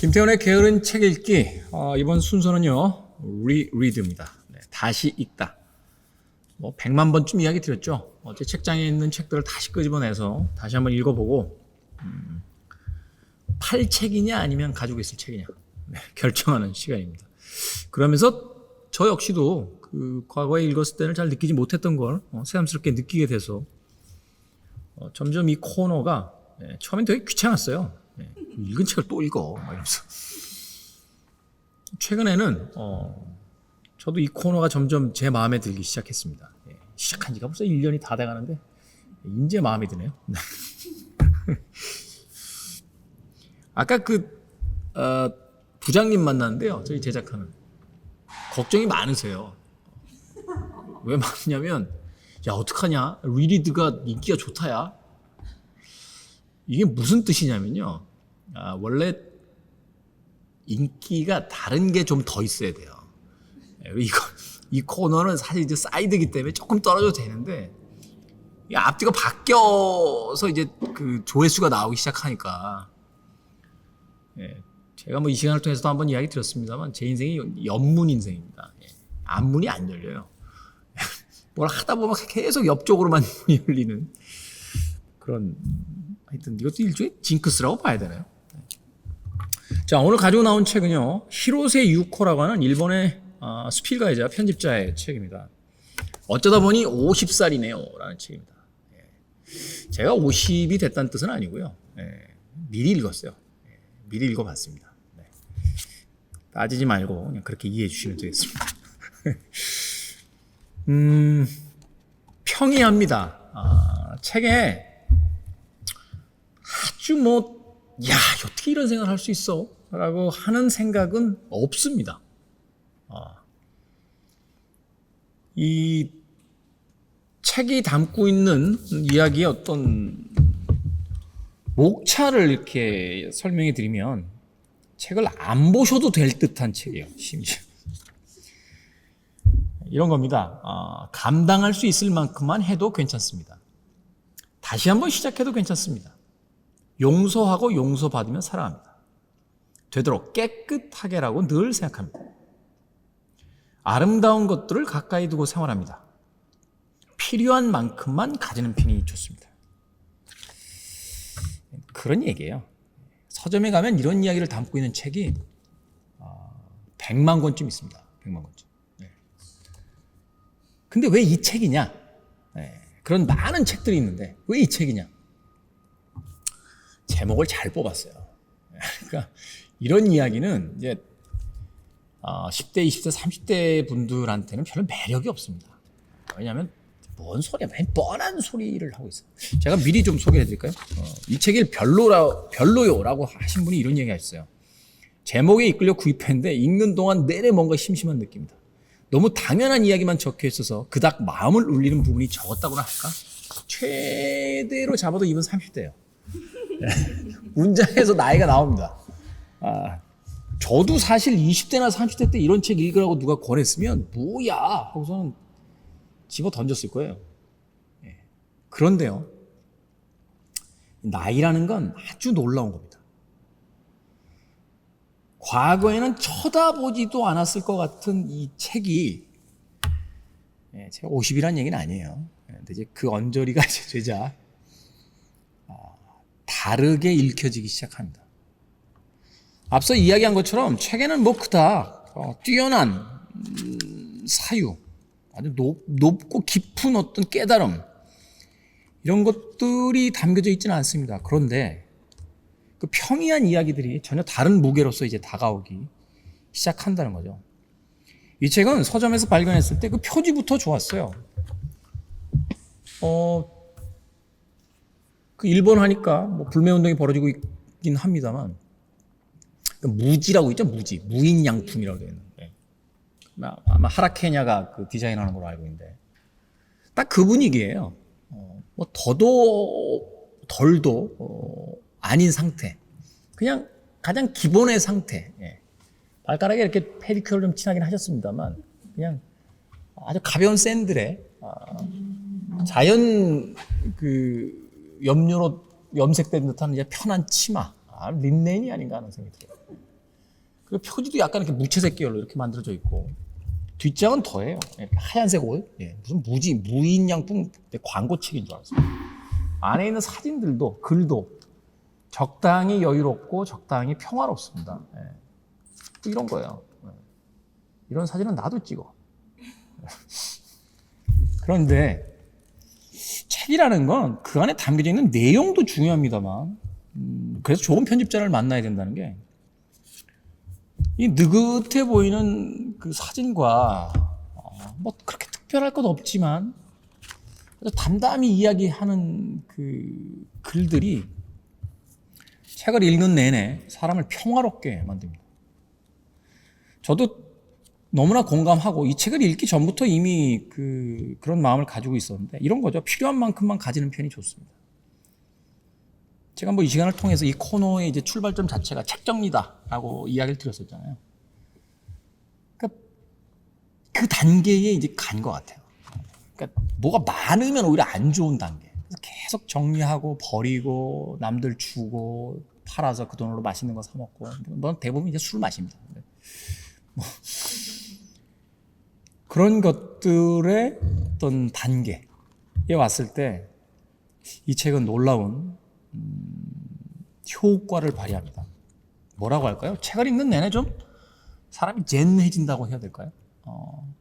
김태훈의 게으른 책 읽기 어, 이번 순서는요 리리드입니다. 네, 다시 읽다. 뭐 100만 번쯤 이야기 드렸죠. 어, 제 책장에 있는 책들을 다시 끄집어내서 다시 한번 읽어보고 음, 팔 책이냐 아니면 가지고 있을 책이냐 네, 결정하는 시간입니다. 그러면서 저 역시도 그 과거에 읽었을 때는 잘 느끼지 못했던 걸 어, 새삼스럽게 느끼게 돼서 어, 점점 이 코너가 예, 처음엔 되게 귀찮았어요. 예, 읽은 책을 또 읽어. 막 이러면서. 최근에는 어, 저도 이 코너가 점점 제 마음에 들기 시작했습니다. 예, 시작한 지가 벌써 1년이 다 돼가는데 이제 마음에 드네요. 아까 그 어, 부장님 만났는데요. 저희 제작하는 걱정이 많으세요. 왜 많냐면 야 어떡하냐? 리리드가 인기가 좋다야. 이게 무슨 뜻이냐면요. 아, 원래 인기가 다른 게 좀 더 있어야 돼요. 예, 이거 이 코너는 사실 이제 사이드기 때문에 조금 떨어져도 되는데 이 앞뒤가 바뀌어서 이제 그 조회수가 나오기 시작하니까. 예, 제가 뭐 이 시간을 통해서도 한번 이야기 드렸습니다만 제 인생이 연문 인생입니다. 예, 앞문이 안 열려요 뭘 하다 보면 계속 옆쪽으로만 문이 열리는 그런 하여튼 이것도 일종의 징크스라고 봐야 되나요? 자 오늘 가지고 나온 책은요 히로세 유코라고 하는 일본의 어, 수필가이자 편집자의 책입니다. 어쩌다 보니 50살이네요 라는 책입니다. 예. 제가 50이 됐다는 뜻은 아니고요. 예. 미리 읽었어요. 예. 미리 읽어봤습니다. 네. 따지지 말고 그냥 그렇게 이해해 주시면 되겠습니다. 음, 평이합니다. 아, 책에 아주 뭐, 야, 어떻게 이런 생각을 할 수 있어? 라고 하는 생각은 없습니다. 아, 이 책이 담고 있는 이야기의 어떤 목차를 이렇게 설명해 드리면 책을 안 보셔도 될 듯한 책이에요, 심지어. 이런 겁니다. 아, 감당할 수 있을 만큼만 해도 괜찮습니다. 다시 한번 시작해도 괜찮습니다. 용서하고 용서받으면 사랑합니다. 되도록 깨끗하게라고 늘 생각합니다. 아름다운 것들을 가까이 두고 생활합니다. 필요한 만큼만 가지는 편이 좋습니다. 그런 얘기예요. 서점에 가면 이런 이야기를 담고 있는 책이 100만 권쯤 있습니다. 100만 권쯤. 근데 왜 이 책이냐? 네, 그런 많은 책들이 있는데 왜 이 책이냐? 제목을 잘 뽑았어요. 그러니까 이런 이야기는 이제 10대, 20대, 30대 분들한테는 별로 매력이 없습니다. 왜냐하면 뭔 소리야, 맨 뻔한 소리를 하고 있어요. 제가 미리 좀 소개해 드릴까요? 어, 이 책을 별로라, 별로요라고 하신 분이 이런 얘기 하셨어요. 제목에 이끌려 구입했는데 읽는 동안 내내 뭔가 심심한 느낌이다. 너무 당연한 이야기만 적혀 있어서 그닥 마음을 울리는 부분이 적었다고나 할까? 최대로 잡아도 이분 30대예요. 문장에서 나이가 나옵니다. 아, 저도 사실 20대나 30대 때 이런 책 읽으라고 누가 권했으면 뭐야 하고서는 집어 던졌을 거예요. 예. 그런데요. 나이라는 건 아주 놀라운 겁니다. 과거에는 쳐다보지도 않았을 것 같은 이 책이 예, 제가 50이란 얘기는 아니에요. 예, 근데 이제 그 언저리가 이제 되자 다르게 읽혀지기 시작합니다. 앞서 이야기한 것처럼 책에는 뭐 그닥 어, 뛰어난 음, 사유, 아주 높, 높고 깊은 어떤 깨달음 이런 것들이 담겨져 있지는 않습니다. 그런데 그 평이한 이야기들이 전혀 다른 무게로서 이제 다가오기 시작한다는 거죠. 이 책은 서점에서 발견했을 때 그 표지부터 좋았어요. 어, 그 일본 하니까 뭐 불매 운동이 벌어지고 있긴 합니다만 그 무지라고 있죠 무지 무인 양품이라고 되어 있는데 아마 하라케냐가 그 디자인하는 걸로 알고 있는데 딱 그 분위기예요. 어, 뭐 더도 덜도 어, 아닌 상태. 그냥 가장 기본의 상태. 예. 발가락에 이렇게 페디큐어를 좀 친하긴 하셨습니다만 그냥 아주 가벼운 샌들에 아, 자연 그 염료로 염색된 듯한 이제 편한 치마, 아, 린넨이 아닌가 하는 생각이 들어요. 그 표지도 약간 이렇게 무채색 계열로 이렇게 만들어져 있고 뒷장은 더해요. 이렇게 하얀색 옷, 예, 무슨 무지 무인 양품 광고책인 줄 알았어요. 안에 있는 사진들도 글도 적당히 여유롭고 적당히 평화롭습니다. 예. 또 이런 거예요. 예. 이런 사진은 나도 찍어. 그런데 책이라는 건 그 안에 담겨져 있는 내용도 중요합니다만, 음, 그래서 좋은 편집자를 만나야 된다는 게, 이 느긋해 보이는 그 사진과, 어, 뭐 그렇게 특별할 것 없지만, 담담히 이야기하는 그 글들이 책을 읽는 내내 사람을 평화롭게 만듭니다. 저도 너무나 공감하고 이 책을 읽기 전부터 이미 그 그런 마음을 가지고 있었는데 이런 거죠. 필요한 만큼만 가지는 편이 좋습니다. 제가 뭐 이 시간을 통해서 이 코너의 이제 출발점 자체가 책 정리다라고 이야기를 드렸었잖아요. 그러니까 그 단계에 이제 간 것 같아요. 그러니까 뭐가 많으면 오히려 안 좋은 단계. 계속 정리하고 버리고 남들 주고 팔아서 그 돈으로 맛있는 거 사 먹고 뭐 대부분 이제 술 마십니다. 뭐 그런 것들의 어떤 단계에 왔을 때 이 책은 놀라운 음, 효과를 발휘합니다. 뭐라고 할까요? 책을 읽는 내내 좀 사람이 젠해진다고 해야 될까요? 어,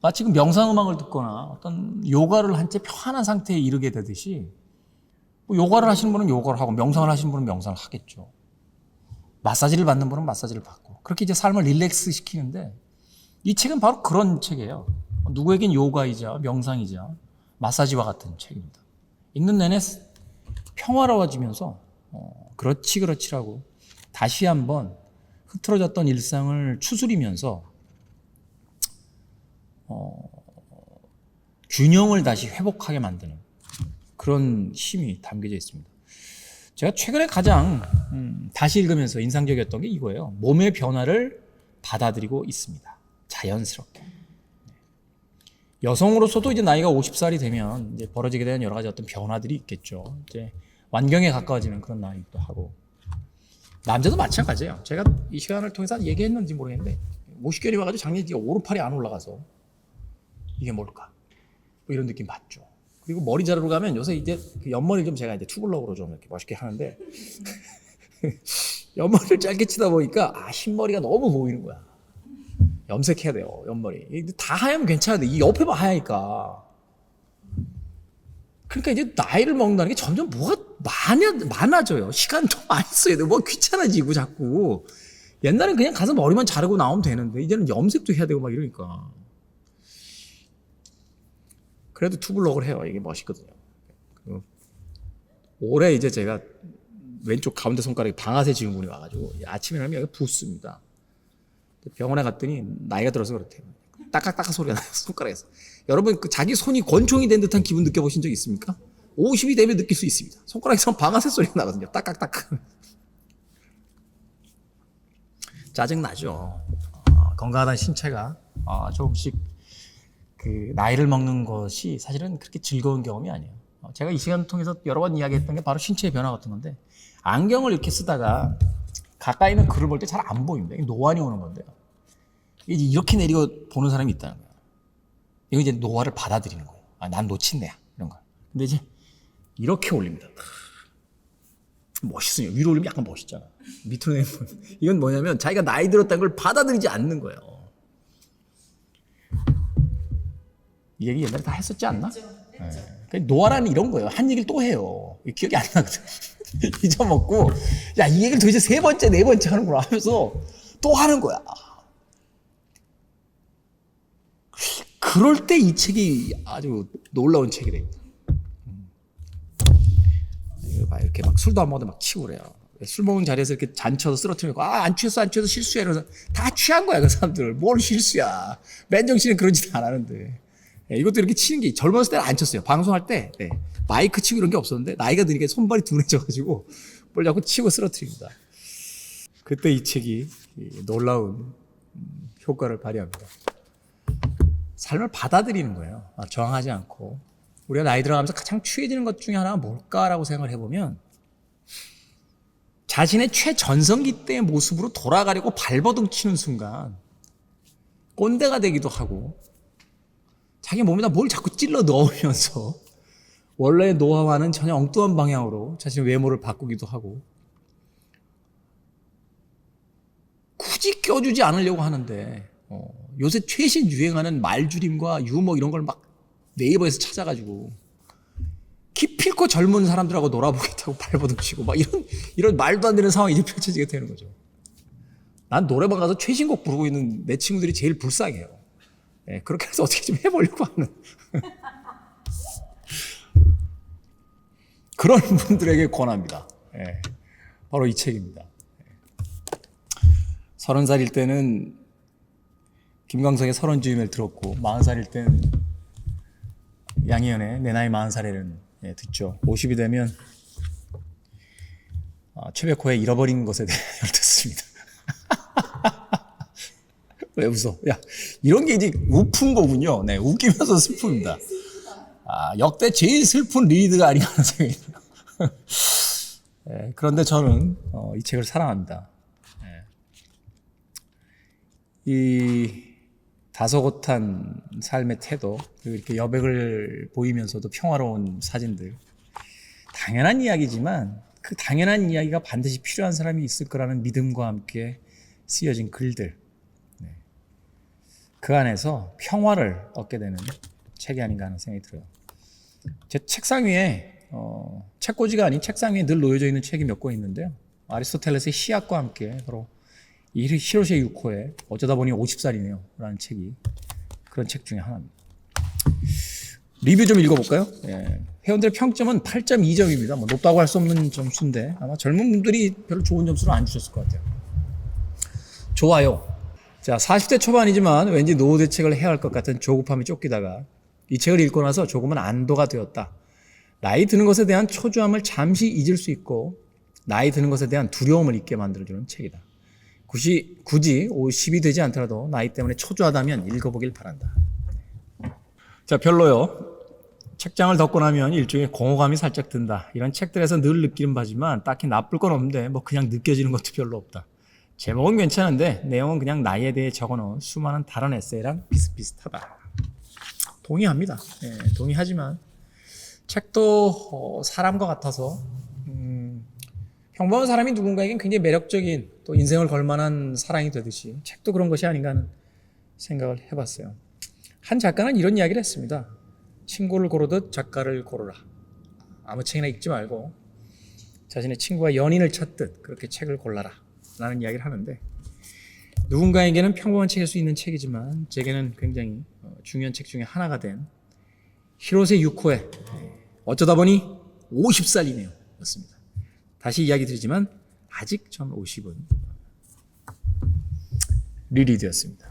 마치 그 명상음악을 듣거나 어떤 요가를 한 채 편한 상태에 이르게 되듯이 뭐 요가를 하시는 분은 요가를 하고 명상을 하시는 분은 명상을 하겠죠. 마사지를 받는 분은 마사지를 받고 그렇게 이제 삶을 릴렉스 시키는데 이 책은 바로 그런 책이에요. 누구에겐 요가이자 명상이자 마사지와 같은 책입니다. 읽는 내내 평화로워지면서 어, 그렇지 그렇지라고 다시 한번 흐트러졌던 일상을 추스리면서 어, 균형을 다시 회복하게 만드는 그런 힘이 담겨져 있습니다. 제가 최근에 가장 음, 다시 읽으면서 인상적이었던 게 이거예요. 몸의 변화를 받아들이고 있습니다. 자연스럽게. 네. 여성으로서도 이제 나이가 50살이 되면 이제 벌어지게 되는 여러 가지 어떤 변화들이 있겠죠. 이제 완경에 가까워지는 그런 나이도 하고. 남자도 마찬가지예요. 제가 이 시간을 통해서 얘기했는지 모르겠는데 50개월이 와가지고 작년에 오른팔이 안 올라가서 이게 뭘까? 뭐 이런 느낌 받죠. 그리고 머리 자르러 가면 요새 이제 그 옆머리 좀 제가 이제 투블럭으로 좀 이렇게 멋있게 하는데 옆머리를 짧게 치다 보니까 아 흰머리가 너무 보이는 거야. 염색해야 돼요 옆머리. 다 하얀면 괜찮은데 이 옆에만 하얘니까. 그러니까 이제 나이를 먹는다는 게 점점 뭐가 많아, 많아져요. 시간 더 많이 써야 돼. 뭐 귀찮아지고 자꾸. 옛날엔 그냥 가서 머리만 자르고 나오면 되는데 이제는 염색도 해야 되고 막 이러니까. 그래도 투블럭을 해요. 이게 멋있거든요. 그 올해 이제 제가 왼쪽 가운데 손가락에 방아쇠 증후군이 와가지고 아침에 하면 여기 붓습니다. 병원에 갔더니 나이가 들어서 그렇대요. 딱딱딱딱 소리가 나요 손가락에서. 여러분 그 자기 손이 권총이 된 듯한 기분 느껴보신 적 있습니까? 50이 되면 느낄 수 있습니다. 손가락에서 방아쇠 소리가 나거든요. 딱딱딱. 짜증 나죠. 어, 건강하다는 신체가 어, 조금씩 그 나이를 먹는 것이 사실은 그렇게 즐거운 경험이 아니에요. 어, 제가 이 시간을 통해서 여러 번 이야기했던 게 바로 신체의 변화 같은 건데 안경을 이렇게 쓰다가 가까이 있는 글을 볼 때 잘 안 보입니다. 노안이 오는 건데요. 이렇게 내리고 보는 사람이 있다는 거예요. 이거 이제 노화를 받아들이는 거예요. 아, 난 놓친대야. 이런 거. 근데 이제 이렇게 올립니다. 멋있어요. 위로 올리면 약간 멋있잖아. 밑으로 내면 이건 뭐냐면 자기가 나이 들었다는 걸 받아들이지 않는 거예요. 이 얘기 옛날에 다 했었지 않나? 네. 노아라는 이런 거예요. 한 얘기를 또 해요. 기억이 안 나거든. 잊어먹고, 야, 이 얘기를 도대체 세 번째, 네 번째 하는구나 하면서 또 하는 거야. 그럴 때 이 책이 아주 놀라운 책이 됩니다. 음. 이렇게 막 술도 안 먹어도 막 치고 그래요. 술 먹는 자리에서 이렇게 잔쳐서 쓰러뜨리고, 아, 안 취했어, 안 취해서 실수해. 이러면서 다 취한 거야, 그 사람들. 뭘 실수야. 맨정신에 그런 짓 안 하는데. 예, 이것도 이렇게 치는 게 젊었을 때는 안 쳤어요. 방송할 때 네. 마이크 치고 이런 게 없었는데 나이가 드니까 손발이 둔해져가지고 뭘 자꾸 치고 쓰러뜨립니다. 그때 이 책이 놀라운 음, 효과를 발휘합니다. 삶을 받아들이는 거예요. 아, 저항하지 않고 우리가 나이 들어가면서 가장 취해지는 것 중에 하나가 뭘까라고 생각을 해보면 자신의 최전성기 때의 모습으로 돌아가려고 발버둥 치는 순간 꼰대가 되기도 하고 자기 몸에다 뭘 자꾸 찔러 넣으면서 원래의 노화와는 전혀 엉뚱한 방향으로 자신의 외모를 바꾸기도 하고 굳이 껴주지 않으려고 하는데 어, 요새 최신 유행하는 말줄임과 유머 이런 걸 막 네이버에서 찾아가지고 기필코 젊은 사람들하고 놀아보겠다고 발버둥 치고 막 이런 이런 말도 안 되는 상황이 이제 펼쳐지게 되는 거죠. 난 노래방 가서 최신곡 부르고 있는 내 친구들이 제일 불쌍해요. 예, 그렇게 해서 어떻게 좀 해보려고 하는 그런 분들에게 권합니다. 예, 바로 이 책입니다. 서른 살일 때는 김광석의 서른 주임을 들었고 마흔 살일 때는 양희연의 내 나이 마흔 살에는 예, 듣죠. 50이 되면 아, 최백호의 잃어버린 것에 대해 듣습니다. 왜 웃어? 야 이런 게 이제 우픈 거군요. 네, 웃기면서 슬픕니다. 아, 역대 제일 슬픈 리드가 아닌가 하는 생각이 들어요. 예, 그런데 저는 어, 이 책을 사랑합니다. 예. 이 다소곳한 삶의 태도, 그리고 이렇게 여백을 보이면서도 평화로운 사진들. 당연한 이야기지만 그 당연한 이야기가 반드시 필요한 사람이 있을 거라는 믿음과 함께 쓰여진 글들. 네. 그 안에서 평화를 얻게 되는 책이 아닌가 하는 생각이 들어요. 제 책상 위에 어, 책꽂이가 아닌 책상 위에 늘 놓여져 있는 책이 몇 권 있는데요. 아리스토텔레스의 시약과 함께 바로 이 히로시 유코의 어쩌다 보니 50살이네요. 라는 책이 그런 책 중에 하나입니다. 리뷰 좀 읽어볼까요? 예. 회원들의 평점은 8.2점입니다. 뭐 높다고 할 수 없는 점수인데 아마 젊은 분들이 별로 좋은 점수를 안 주셨을 것 같아요. 좋아요. 자, 40대 초반이지만 왠지 노후 대책을 해야 할 것 같은 조급함이 쫓기다가 이 책을 읽고 나서 조금은 안도가 되었다. 나이 드는 것에 대한 초조함을 잠시 잊을 수 있고 나이 드는 것에 대한 두려움을 잊게 만들어주는 책이다. 굳이, 굳이 50이 되지 않더라도 나이 때문에 초조하다면 읽어보길 바란다. 자, 별로요. 책장을 덮고 나면 일종의 공허감이 살짝 든다. 이런 책들에서 늘 느끼는 바지만 딱히 나쁠 건 없는데 뭐 그냥 느껴지는 것도 별로 없다. 제목은 괜찮은데 내용은 그냥 나이에 대해 적어놓은 수많은 다른 에세이랑 비슷비슷하다. 동의합니다. 예, 동의하지만 책도 어, 사람과 같아서 음, 평범한 사람이 누군가에겐 굉장히 매력적인 또 인생을 걸만한 사랑이 되듯이 책도 그런 것이 아닌가 하는 생각을 해봤어요. 한 작가는 이런 이야기를 했습니다. 친구를 고르듯 작가를 고르라. 아무 책이나 읽지 말고 자신의 친구와 연인을 찾듯 그렇게 책을 골라라. 라는 이야기를 하는데 누군가에게는 평범한 책일 수 있는 책이지만 제게는 굉장히 어, 중요한 책 중에 하나가 된 히로세 유코의 어쩌다 보니 50살이네요. 였습니다. 다시 이야기 드리지만 아직 전 50은 리리드였습니다.